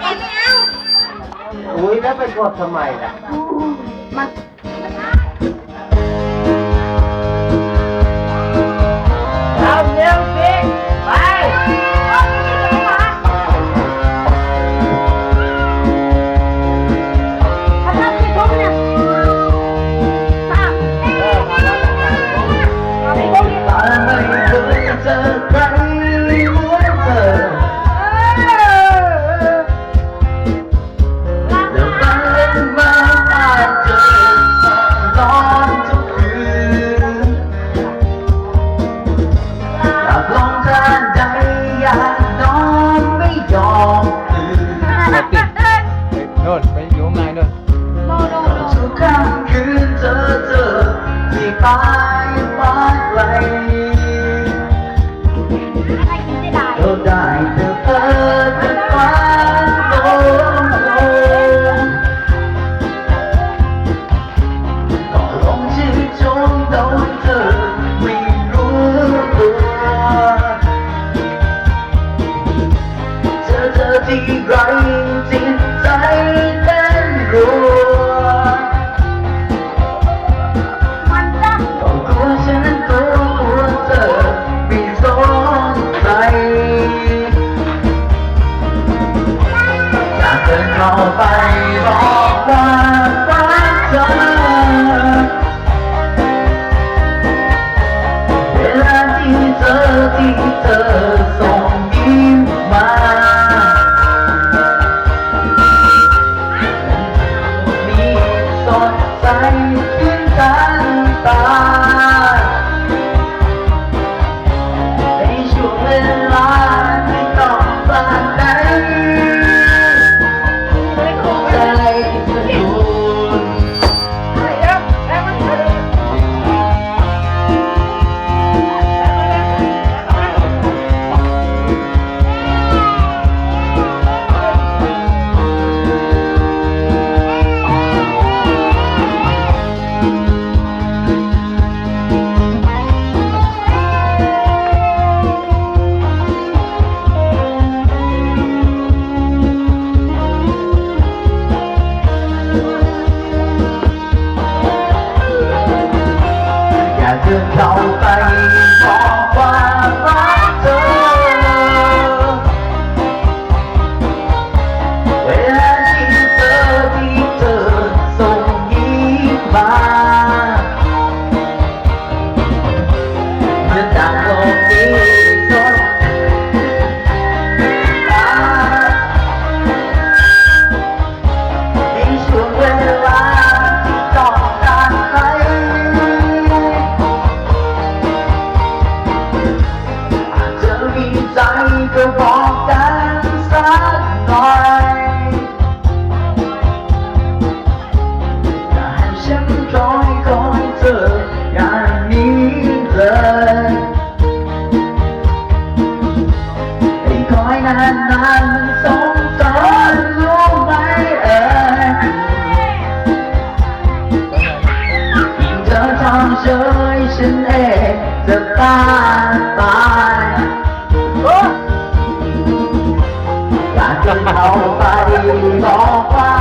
เอ็มไอา อุ้ยแล้วไปกดทำไมล่ะ มัน เธอที่ไรจริตใจเต้นรัวตองกลัฉันกลัวว่เธอมีสองใจอยากเดินเข้าไปบอกว่ารักเธอเวลาที่เธอที่เธอ 到 เอาไปบอกว่า